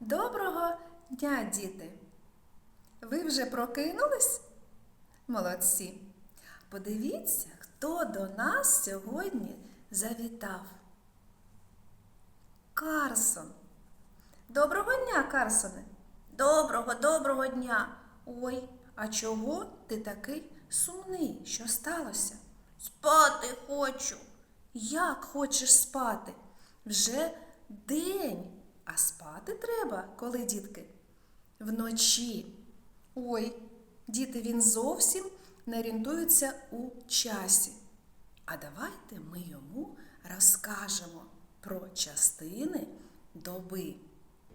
Доброго дня, діти! Ви вже прокинулись? Молодці! Подивіться, хто до нас сьогодні завітав. Карсон. Доброго дня, Карсоне. Доброго, доброго дня. Ой, а чого ти такий сумний? Що сталося? Спати хочу. Як хочеш спати? Вже день, а спати треба, коли дітки? Вночі. Ой, діти, він зовсім не орієнтується у часі. А давайте ми йому розкажемо про частини доби.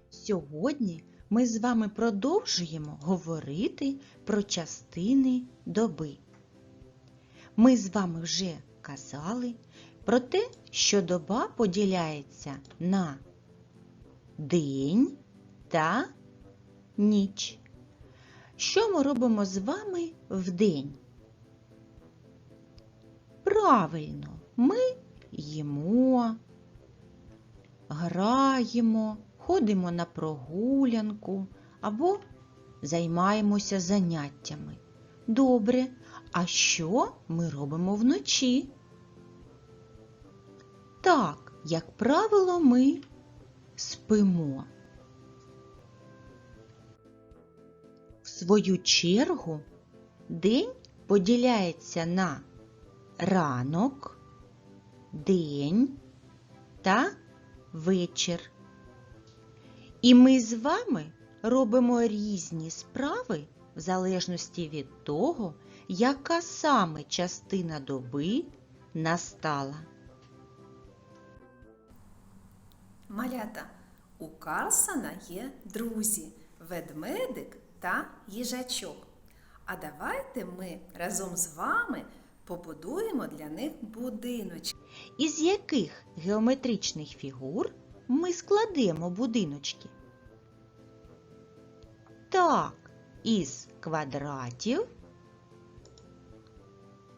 Сьогодні ми з вами продовжуємо говорити про частини доби. Ми з вами вже казали про те, що доба поділяється на день та ніч. Що ми робимо з вами вдень? Правильно, ми їмо, граємо, ходимо на прогулянку або займаємося заняттями. Добре, а що ми робимо вночі? Так, як правило, ми спимо. В свою чергу день поділяється на ранок, день та вечір. І ми з вами робимо різні справи в залежності від того, яка саме частина доби настала. Малята, у Карлсона є друзі, ведмедик та їжачок. А давайте ми разом з вами побудуємо для них будиночки. Із яких геометричних фігур ми складемо будиночки? Так, із квадратів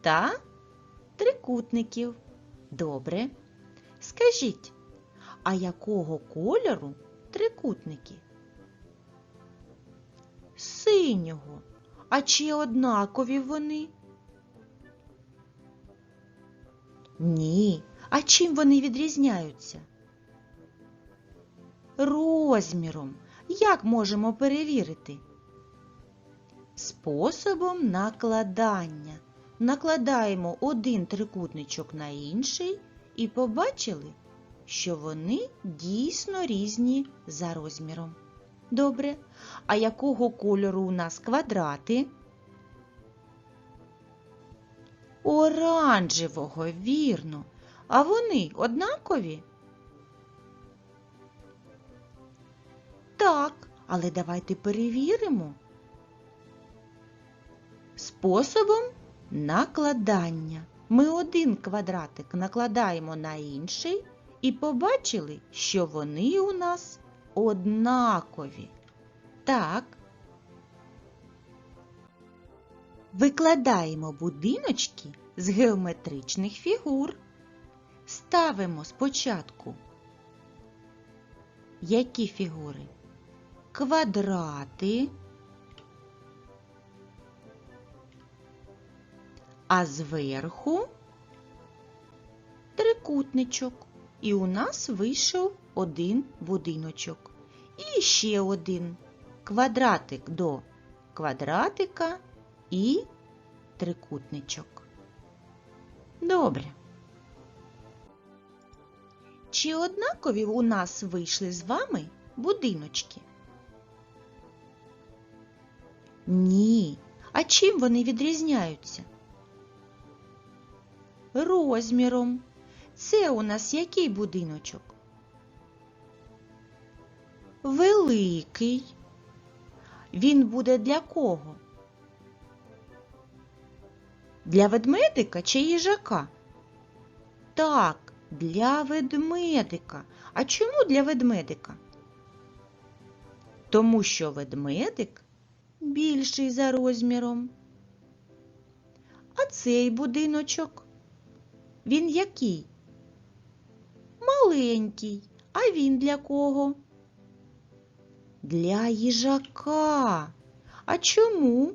та трикутників. Добре. Скажіть, а якого кольору трикутники? Синього. А чи однакові вони? Ні. А чим вони відрізняються? Розміром. Як можемо перевірити? Способом накладання. Накладаємо один трикутничок на інший і побачили, що вони дійсно різні за розміром. Добре. А якого кольору у нас квадрати? Оранжевого, вірно. А вони однакові? Так, але давайте перевіримо. Способом накладання. Ми один квадратик накладаємо на інший і побачили, що вони у нас однакові. Так. Викладаємо будиночки з геометричних фігур. Ставимо спочатку які фігури? Квадрати, а зверху трикутничок. І у нас вийшов один будиночок. І ще один квадратик до квадратика і трикутничок. Добре. Чи однакові у нас вийшли з вами будиночки? Ні. А чим вони відрізняються? Розміром. Це у нас який будиночок? Великий. Він буде для кого? Для ведмедика чи їжака? Так, для ведмедика. А чому для ведмедика? Тому що ведмедик більший за розміром. А цей будиночок? Він який? Маленький. А він для кого? Для їжака. А чому?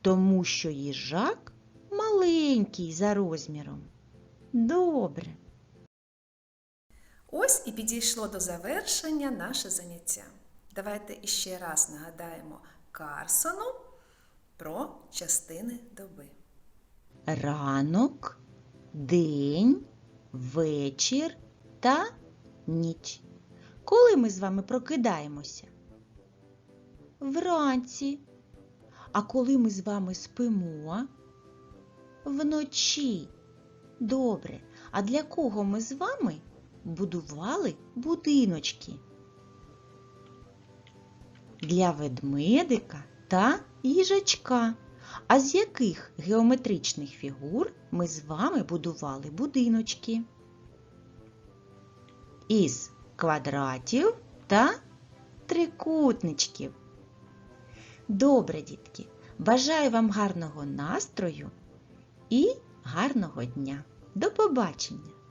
Тому що їжак маленький за розміром. Добре. Ось і підійшло до завершення наше заняття. Давайте іще раз нагадаємо Карсону про частини доби. Ранок, день, вечір та ніч. Коли ми з вами прокидаємося? Вранці. А коли ми з вами спимо? Вночі. Добре. А для кого ми з вами будували будиночки? Для ведмедика та їжачка. А з яких геометричних фігур ми з вами будували будиночки? Із квадратів та трикутничків. Добре, дітки, бажаю вам гарного настрою і гарного дня. До побачення!